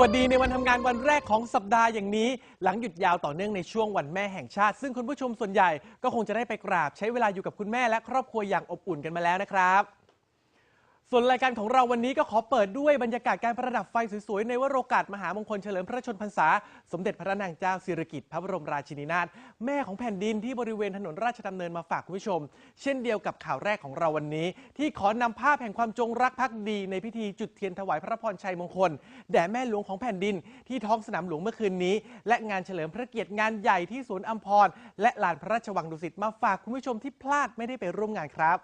วัสดีในวันทำงานวันแรกของสัปดาห์อย่างนี้ หลังหยุดยาวต่อเนื่องในช่วงวันแม่แห่งชาติ ซึ่งคุณผู้ชมส่วนใหญ่ก็คงจะได้ไปกราบ ใช้เวลาอยู่กับคุณแม่และครอบครัวอย่างอบอุ่นกันมาแล้วนะครับ ส่วนรายการของเราวันนี้ก็ขอเปิดด้วยบรรยากาศการประดับไฟสวยๆ ในวโรกาสมหามงคลเฉลิมพระชนมพรรษา สมเด็จพระนางเจ้าสิริกิติ์พระบรมราชินีนาถแม่ของแผ่นดินที่บริเวณถนนราชดำเนินมาฝากคุณผู้ชม เช่นเดียวกับข่าวแรกของเราวันนี้ ที่ขอนำภาพแห่งความจงรักภักดีในพิธีจุดเทียนถวายพระพรชัยมงคล แด่แม่หลวงของแผ่นดิน ที่ท้องสนามหลวงเมื่อคืนนี้ และงานเฉลิมพระเกียรติงานใหญ่ที่สวนอัมพรและลานพระราชวังดุสิตมาฝากคุณผู้ชมที่พลาดไม่ได้ไปร่วมงานครับ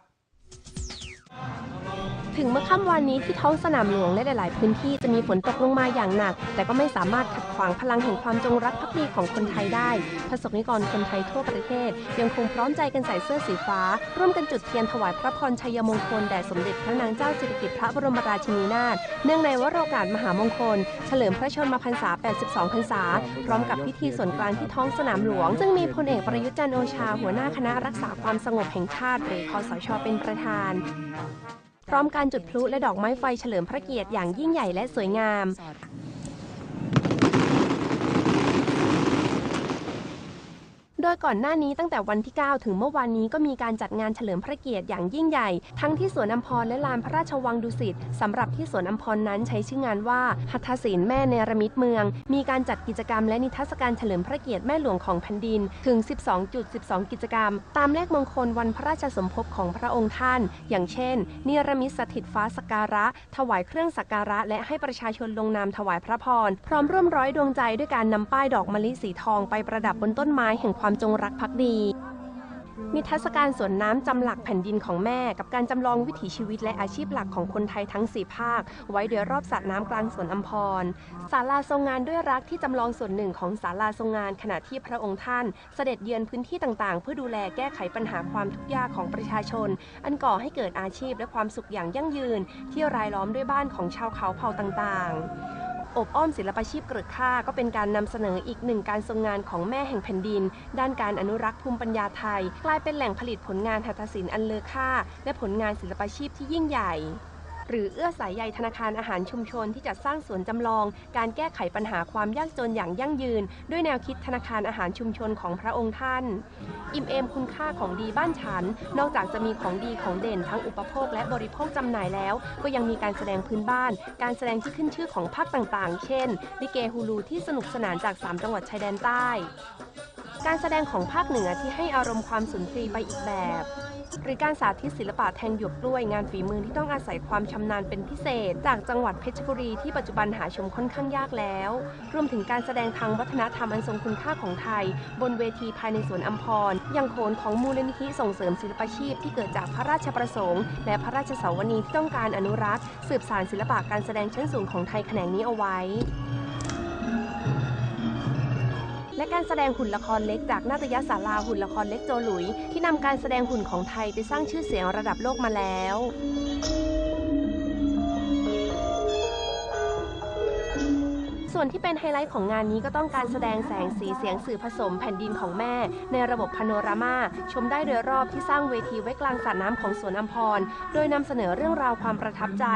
ถึงเมื่อค่ำวันนี้ที่ท้องสนามหลวงและหลาย ๆ พื้นที่จะมีฝนตกลงมาอย่างหนัก แต่ก็ไม่สามารถขัดขวางพลังแห่งความจงรักภักดีของคนไทยได้พระสงฆ์นิกรคนไทยทั่วประเทศ ยังคงพร้อมใจกันใส่เสื้อสีฟ้า ร่วมกันจุดเทียนถวายพระพรชัยมงคลแด่สมเด็จพระนางเจ้าสิริกิติ์พระบรมราชินีนาถเนื่องในวโรกาสมหามงคล เฉลิมพระชนมพรรษา 82 พรรษา พร้อมกับพิธีส่วนกลางที่ท้องสนามหลวง ซึ่งมีพลเอกประยุทธ์จันโอชาหัวหน้าคณะรักษาความสงบแห่งชาติหรือคอสชเป็นประธาน ร้อมการจุดพลุและดอกไม้ไฟเฉลิมพระเกียรติอย่างยิ่งใหญ่และสวยงาม โดยก่อนหน้านี้ตั้งแต่วันที่ 9 ถึงเมื่อวานนี้ก็มีการจัดงานเฉลิมพระเกียรติอย่างยิ่งใหญ่ ทั้งที่สวนอัมพรและลานพระราชวังดุสิตสำหรับที่สวนอัมพรนั้นใช้ชื่องานว่าหัตถศิลป์แม่เนรมิตเมือง มีการจัดกิจกรรมและนิทรรศการเฉลิมพระเกียรติแม่หลวงของแผ่นดินถึง 12.12 กิจกรรม ตามเลขมงคลวันพระราชสมภพของพระองค์ท่าน อย่างเช่นเนรมิตสถิตฟ้าสกการะ ถวายเครื่องสักการะ และให้ประชาชนลงนามถวายพระพร พร้อมร่วมร้อยดวงใจด้วยการนำป้ายดอกมะลิสีทองไปประดับบนต้นไม้แห่งความจงรักภักดีมีทรรศการสวนน้ำจำหลักแผ่นดินของแม่ กับการจำลองวิถีชีวิตและอาชีพหลักของคนไทยทั้ง 4 ภาค ไว้โดยรอบสระน้ำกลางสวนอัมพรศาลาทรงงานด้วยรักที่จำลองส่วนหนึ่งของศาลาทรงงาน ขณะที่พระองค์ท่าน เสด็จเยือนพื้นที่ต่างๆ เพื่อดูแลแก้ไขปัญหาความทุกข์ยากของประชาชน อันก่อให้เกิดอาชีพและความสุขอย่างยั่งยืน ที่รายล้อมด้วยบ้านของชาวเขาเผ่าต่างๆ อบอ้อมศิลปาชีพเกิดค่าก็เป็นการนำเสนออีกหนึ่งการทรงงานของแม่แห่งแผ่นดิน ด้านการอนุรักษ์ภูมิปัญญาไทย กลายเป็นแหล่งผลิตผลงานหัตถศิลป์อันเลอค่า และผลงานศิลปาชีพที่ยิ่งใหญ่ หรือเอื้อสายใยธนาคารอาหารชุมชนที่จะสร้างสวนจำลอง การแก้ไขปัญหาความยากจนอย่างยั่งยืน ด้วยแนวคิดธนาคารอาหารชุมชนของพระองค์ท่าน อิ่มเอมคุณค่าของดีบ้านฉัน นอกจากจะมีของดีของเด่นทั้งอุปโภคและบริโภคจำหน่ายแล้ว ก็ยังมีการแสดงพื้นบ้าน การแสดงที่ขึ้นชื่อของภาคต่างๆ เช่นลิเกฮูลูที่สนุกสนานจาก 3 จังหวัดชายแดนใต้ การแสดงของภาคเหนือที่ให้อารมณ์ความสุนทรีไปอีกแบบ หรือการสาธิตศิลปะแทงหยวกกล้วยงานฝีมือที่ต้องอาศัยความชำนาญเป็นพิเศษ จากจังหวัดเพชรบุรีที่ปัจจุบันหาชมค่อนข้างยากแล้ว รวมถึงการแสดงทางวัฒนธรรมอันทรงคุณค่าของไทย บนเวทีภายในสวนอัมพรยังโขนของมูลนิธิส่งเสริมศิลปาชีพที่เกิดจากพระราชประสงค์ และพระราชสาวนีที่ต้องการอนุรักษ์ สืบสานศิลปะการแสดงชั้นสูงของไทยแขนงนี้เอาไว้ และการแสดงหุ่นละครเล็กจากนาฏยศาลาหุ่นละครเล็กโจหลุย ที่นำการแสดงหุ่นของไทยไปสร้างชื่อเสียงระดับโลกมาแล้ว ส่วนที่เป็นไฮไลท์ของงานนี้ก็ต้องการแสดงแสงสีเสียงสื่อผสมแผ่นดินของแม่ ในระบบพาโนรามา ชมได้โดยรอบที่สร้างเวทีไว้กลางสระน้ำของสวนอัมพร โดยนำเสนอเรื่องราวความประทับใจ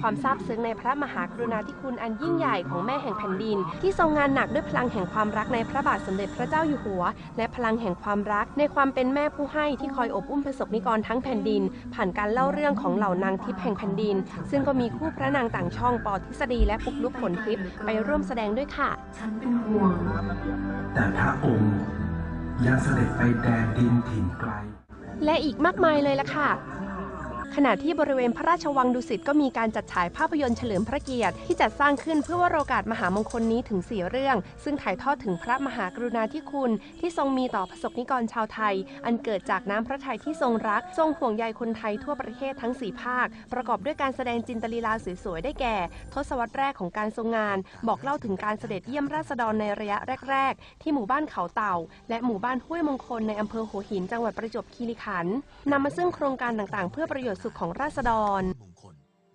ความซาบซึ้งในพระมหากรุณาธิคุณอันยิ่งใหญ่ของแม่แห่งแผ่นดิน ที่ทรงงานหนักด้วยพลังแห่งความรักในพระบาทสมเด็จพระเจ้าอยู่หัว และพลังแห่งความรัก ในความเป็นแม่ผู้ให้ที่คอยอบอุ้มประสบนิกรทั้งแผ่นดิน ผ่านการเล่าเรื่องของเหล่านางทิพย์แห่งแผ่นดิน ซึ่งก็มีคู่พระนางต่างช่องปอทฤษฎีและปุกลุกผลทิพย์ไปร่วมแสดงด้วยค่ะ ฉันเป็นห่วง แต่พระองค์ยังเสด็จไปแดนดินถิ่นไกล และอีกมากมายเลยล่ะค่ะ ขณะที่บริเวณพระราชวังดุสิตก็มีการจัดฉายภาพยนตร์เฉลิมพระเกียรติที่จัดสร้างขึ้นเพื่อว่าโอกาสมหามงคลนี้ถึง 4 เรื่อง ซึ่งถ่ายทอดถึงพระมหากรุณาธิคุณ ที่ทรงมีต่อประสบนิกรชาวไทย อันเกิดจากน้ำพระทัยที่ทรงรัก ทรงห่วงใยคนไทยทั่วประเทศทั้ง 4 ภาค ประกอบด้วยการแสดงจินตลีลาสวยๆได้แก่ ทศวรรษแรกของการทรงงาน บอกเล่าถึงการเสด็จเยี่ยมราษฎรในระยะแรก ๆ ที่หมู่บ้านเขาเต่า และหมู่บ้านห้วยมงคลในอำเภอหัวหินจังหวัดประจวบคีรีขันธ์นำมาซึ่งโครงการต่างๆ เพื่อประโยชน์สุขของราษฎร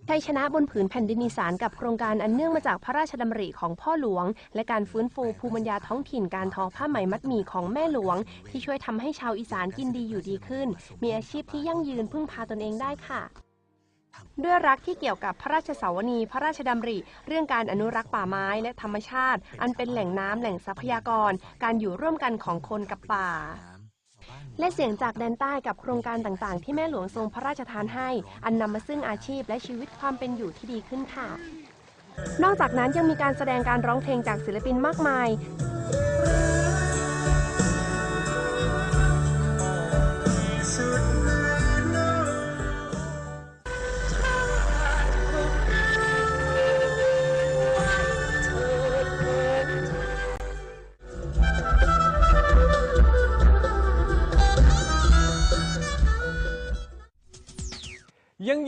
ชัยชนะบนผืนแผ่นดินอีสานกับโครงการอันเนื่องมาจากพระราชดำริของพ่อหลวง และการฟื้นฟูภูมิปัญญาท้องถิ่นการทอผ้าไหมมัดหมี่ของแม่หลวง ที่ช่วยทำให้ชาวอีสานกินดีอยู่ดีขึ้น มีอาชีพที่ยั่งยืนพึ่งพาตนเองได้ค่ะ ด้วยรักที่เกี่ยวกับพระราชสาวนี พระราชดำริ เรื่องการอนุรักษ์ป่าไม้และธรรมชาติ อันเป็นแหล่งน้ำแหล่งทรัพยากร การอยู่ร่วมกันของคนกับป่า และเสียงจากแดนใต้กับโครงการต่างๆ ที่แม่หลวงทรงพระราชทานให้ อันนำมาซึ่งอาชีพและชีวิตความเป็นอยู่ที่ดีขึ้นค่ะ นอกจากนั้นยังมีการแสดงการร้องเพลงจากศิลปินมากมาย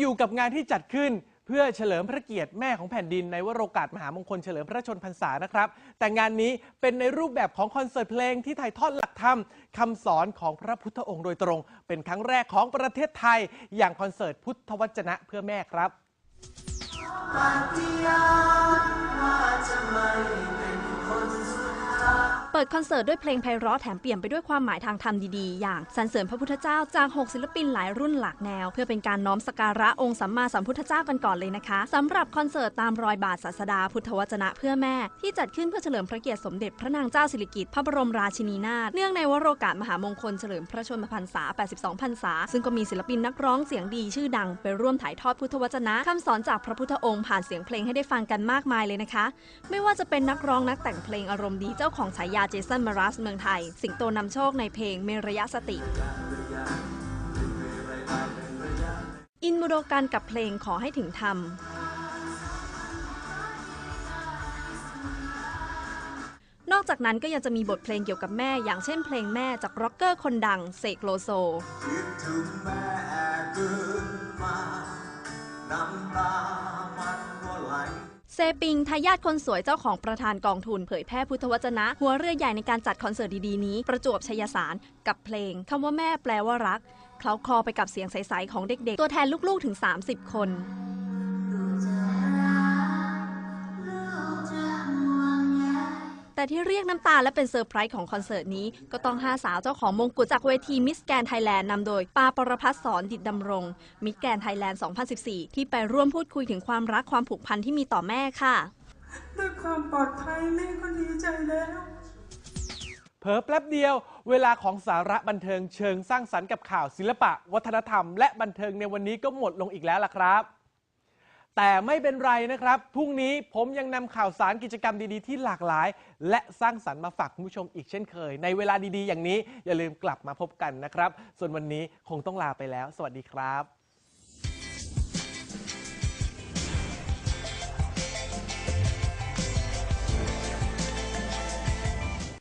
อยู่กับงานที่จัดขึ้น เพื่อเฉลิมพระเกียรติแม่ของแผ่นดินในวโรกาสมหามงคลเฉลิมพระชนพรรษานะครับ แต่งานนี้เป็นในรูปแบบของคอนเสิร์ตเพลงที่ถ่ายทอดหลักธรรมคำสอนของพระพุทธองค์โดยตรง เป็นครั้งแรกของประเทศไทย อย่างคอนเสิร์ตพุทธวจนะเพื่อแม่ครับเปิด ปิดคอนเสิร์ตด้วยเพลงไพเราะแถมเปลี่ยมไปด้วยความหมายทางธรรมดีๆ อย่างสรรเสริญพระพุทธเจ้าจาก 6 ศิลปินหลายรุ่นหลากแนว เพื่อเป็นการน้อมสกการะองค์สัมมาสัมพุทธเจ้ากันก่อนเลยนะคะสำหรับคอนเสิร์ตตามรอยบาทศาสดาพุทธวจนะเพื่อแม่ ที่จัดขึ้นเพื่อเฉลิมพระเกียรติสมเด็จพระนางเจ้าสิริกิติ์พระบรมราชินีนาถเนื่องในวโรกาสมหามงคลเฉลิมพระชนมพรรษา 82 พรรษา ซึ่งก็มีศิลปินนักร้องเสียงดีชื่อดัง ไปร่วมถ่ายทอดพุทธวจนะคำสอนจากพระพุทธองค์ผ่านเสียงเพลงให้ได้ฟังกันมากมายเลยนะคะ ไม่ว่าจะเป็นนักร้องนักแต่งเพลงอารมณ์ดีเจ้าของฉายาเจสันมารัสเมืองไทย สิงโตนำโชคในเพลงเมรยสติอินมุโดกันกับเพลงขอให้ถึงธรรม นอกจากนั้นก็ยังจะมีบทเพลงเกี่ยวกับแม่ อย่างเช่นเพลงแม่จากร็อกเกอร์คนดังเสกโลโซเเซปิงทายาทคนสวยเจ้าของประธานกองทุนเผยแพร่พุทธวจนะ หัวเรือใหญ่ในการจัดคอนเสิร์ตดีๆนี้ ประจวบชยสารกับเพลงคำว่าแม่แปลว่ารัก เคล้าคลอไปกับเสียงใส ๆ ของเด็ก ๆ ตัวแทนลูก ๆ ถึง 30 คน ที่เรียกน้ำตาและเป็นเซอร์ไพรส์ของคอนเสิร์ตนี้ ก็ต้องห้าสาวเจ้าของมงกุฎจากเวทีมิสแกนไทยแลนด์นำโดยปาปรพัฒน์สอนดิดดำรงมิสแกนไทยแลนด์ 2014 ที่ไปร่วมพูดคุยถึงความรักความผูกพันที่มีต่อแม่ค่ะด้วยความปลอดภัยแม่ก็ดีใจแล้ว เผลอแป๊บเดียว เวลาของสาระบันเทิงเชิงสร้างสรรค์กับข่าวศิลปะ วัฒนธรรมและบันเทิงในวันนี้ก็หมดลงอีกแล้วล่ะครับ แต่ไม่เป็นไรนะครับ พรุ่งนี้ผมยังนำข่าวสารกิจกรรมดีๆ ที่หลากหลาย และสร้างสรรค์มาฝากคุณผู้ชมอีกเช่นเคย ในเวลาดีๆ อย่างนี้อย่าลืมกลับมาพบกันนะครับ ส่วนวันนี้คงต้องลาไปแล้ว สวัสดีครับ